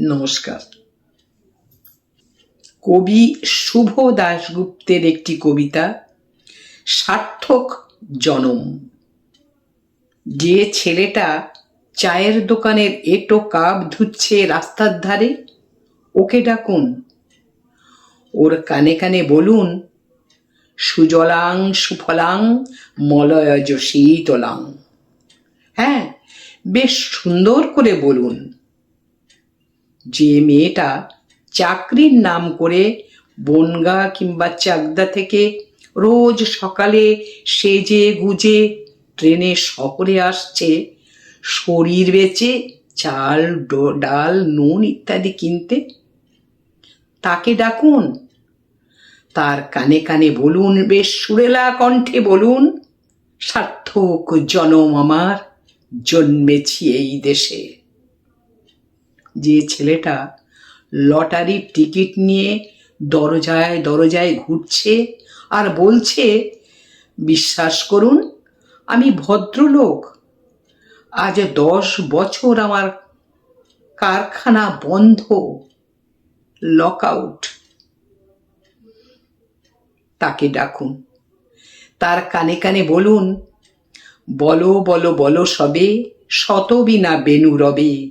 নমস্কার। কবি শুভ দাশগুপ্তের একটি কবিতা, সার্থক জনম। যে ছেলেটা চায়ের দোকানের এটো কাপ ধুচ্ছে রাস্তার ধারে, ওকে ডাকুন। ওর কানে কানে বলুন, সুজলাং সুফলাং মলয়জ শীতলাং। হ্যাঁ বেশ সুন্দর করে বলুন। যে মেয়েটা চাকরির নাম করে বনগা কিংবা চাকদা থেকে রোজ সকালে সেজে গুজে ট্রেনে শহরে আসছে, শরীর বেচে চাল ডাল, নুন ইত্যাদি কিনতে। তাকে ডাকুন। তার কানে কানে বলুন, বেশ সুরেলা কণ্ঠে বলুন, সার্থক জনম আমার, জন্মেছি এই দেশে। যে ছেলেটা লটারির টিকিট নিয়ে দরজায় দরজায় ঘুরছে আর বলছে, বিশ্বাস করুন, আমি ভদ্রলোক। আজ দশ বছর আমার কারখানা বন্ধ। Lock out. তাকে ডাকুন। তার কানে কানে বলুন, বলো বলো বলো সবে, শতবিনা বেনু রবে।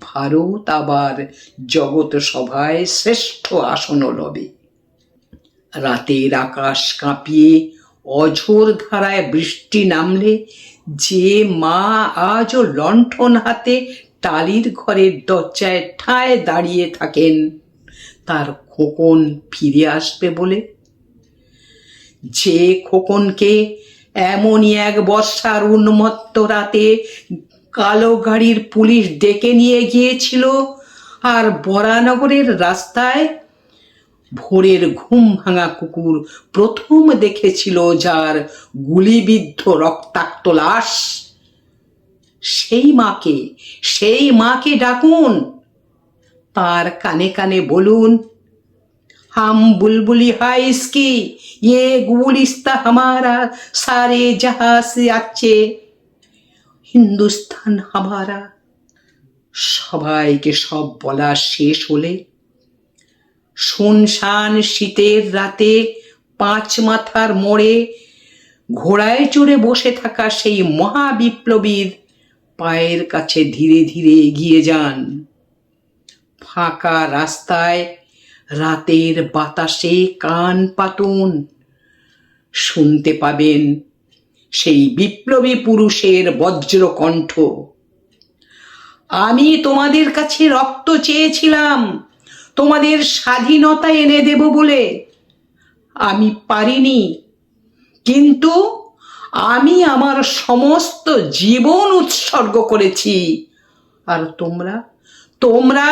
ভারত আবার জগৎ সভায় শ্রেষ্ঠ আসন লবে। রাতের আকাশ কাঁপিয়ে অঝোর ধারায় বৃষ্টি নামলে যে মা আজও লণ্ঠন হাতে টালির ঘরের দরজায় ঠায় দাঁড়িয়ে থাকেন, তার খোকন ফিরে আসবে বলে। যে খোকনকে এমনই এক বর্ষার উন্মত্ত রাতে কালো গাড়ির পুলিশ ডেকে নিয়ে গিয়েছিল আর বরানগরের রাস্তায় ভোরের ঘুম ভাঙা কুকুর প্রথম দেখেছিল যার গুলিবিদ্ধ রক্তাক্ত লাশ সেই মাকে সেই মাকে ডাকুন তার কানে কানে বলুন हम बुलबुली है इसकी ये गुलिस्ता हमारा सारे जहां से अच्छे হিন্দুস্তান হামারা সবাইকে সব বলা শেষ হলে শুনশান শীতের রাতে পাঁচ মাথার মোড়ে ঘোড়ায় চড়ে বসে থাকা সেই মহাবিপ্লবীর পায়ের কাছে ধীরে ধীরে এগিয়ে যান। ফাঁকা রাস্তায় রাতের বাতাসে কান পাতুন। শুনতে পাবেন সেই বিপ্লবী পুরুষের বজ্র কণ্ঠ আমি তোমাদের কাছে রক্ত চেয়েছিলাম, তোমাদের স্বাধীনতা এনে দেব বলে। আমি পারিনি, কিন্তু আমি আমার সমস্ত জীবন উৎসর্গ করেছি। আর তোমরা তোমরা